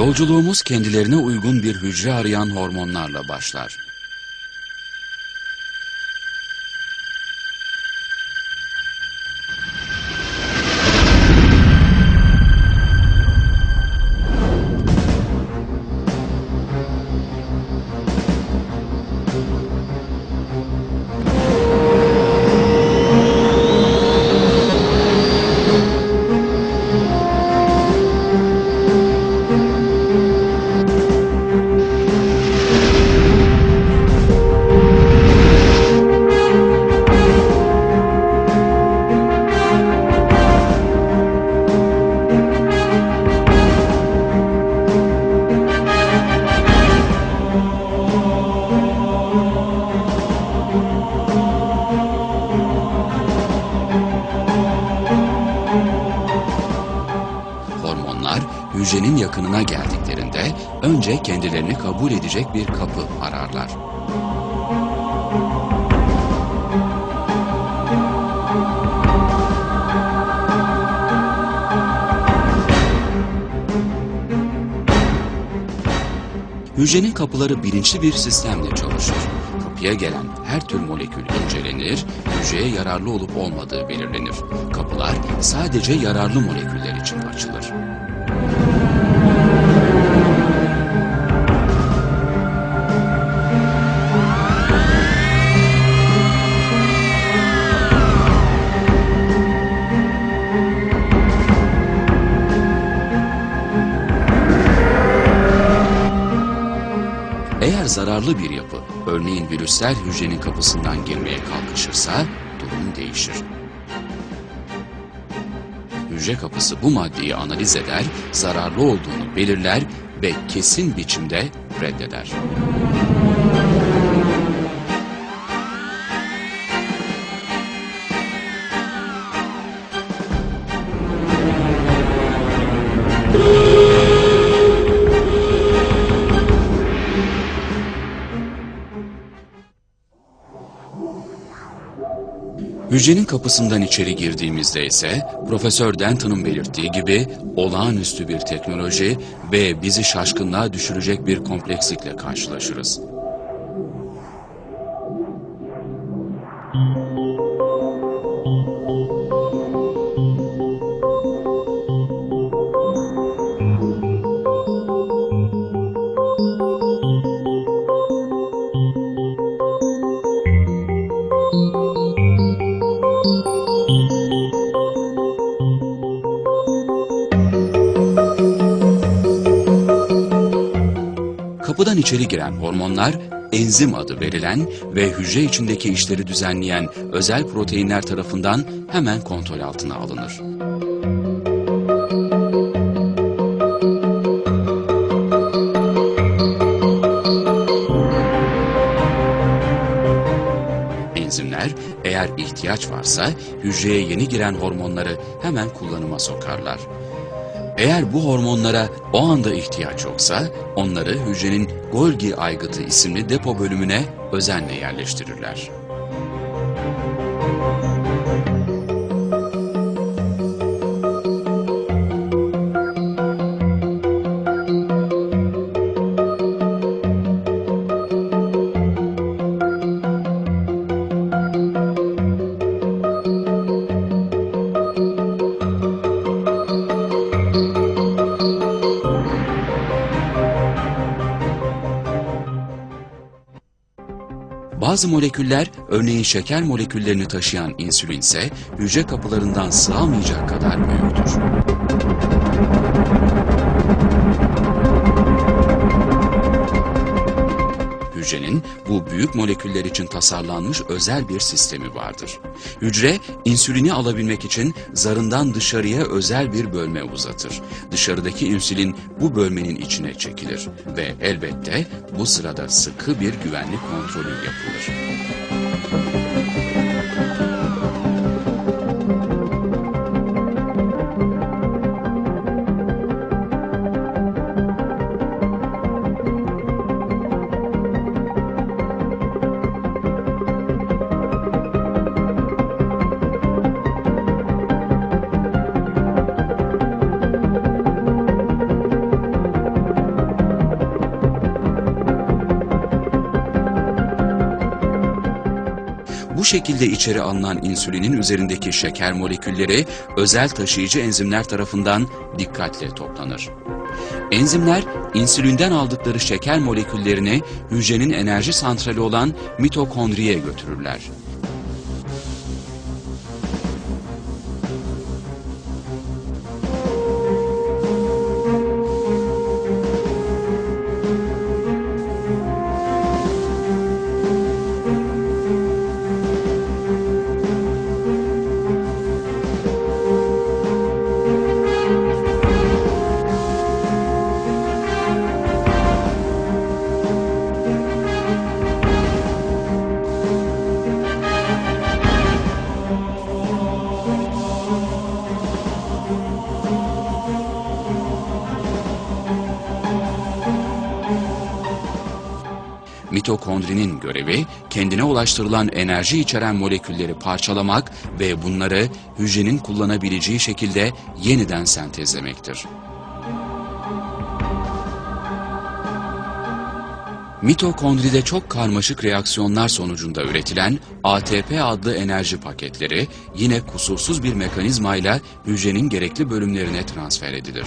Yolculuğumuz kendilerine uygun bir hücre arayan hormonlarla başlar. Hormonlar hücrenin yakınına geldiklerinde önce kendilerini kabul edecek bir kapı ararlar. Hücrenin kapıları bilinçli bir sistemle çalışır. Kapıya gelen her tür molekül incelenir, hücreye yararlı olup olmadığı belirlenir. Kapılar sadece yararlı moleküller için açılır. Zararlı bir yapı, örneğin virüsler hücrenin kapısından girmeye kalkışırsa durum değişir. Hücre kapısı bu maddeyi analiz eder, zararlı olduğunu belirler ve kesin biçimde reddeder. Hücrenin kapısından içeri girdiğimizde ise Profesör Denton'un belirttiği gibi olağanüstü bir teknoloji ve bizi şaşkınlığa düşürecek bir komplekslikle karşılaşırız. Kapıdan içeri giren hormonlar enzim adı verilen ve hücre içindeki işleri düzenleyen özel proteinler tarafından hemen kontrol altına alınır. Enzimler eğer ihtiyaç varsa hücreye yeni giren hormonları hemen kullanıma sokarlar. Eğer bu hormonlara o anda ihtiyaç yoksa onları hücrenin Golgi aygıtı isimli depo bölümüne özenle yerleştirirler. Bazı moleküller, örneğin şeker moleküllerini taşıyan insülin ise hücre kapılarından sığamayacak kadar büyüktür. Hücrenin bu büyük moleküller için tasarlanmış özel bir sistemi vardır. Hücre, insülini alabilmek için zarından dışarıya özel bir bölme uzatır. Dışarıdaki insülin bu bölmenin içine çekilir ve elbette bu sırada sıkı bir güvenlik kontrolü yapılır. Bu şekilde içeri alınan insülinin üzerindeki şeker molekülleri özel taşıyıcı enzimler tarafından dikkatle toplanır. Enzimler insülinden aldıkları şeker moleküllerini hücrenin enerji santrali olan mitokondriye götürürler. Mitokondrinin görevi kendine ulaştırılan enerji içeren molekülleri parçalamak ve bunları hücrenin kullanabileceği şekilde yeniden sentezlemektir. Mitokondride çok karmaşık reaksiyonlar sonucunda üretilen ATP adlı enerji paketleri yine kusursuz bir mekanizmayla hücrenin gerekli bölümlerine transfer edilir.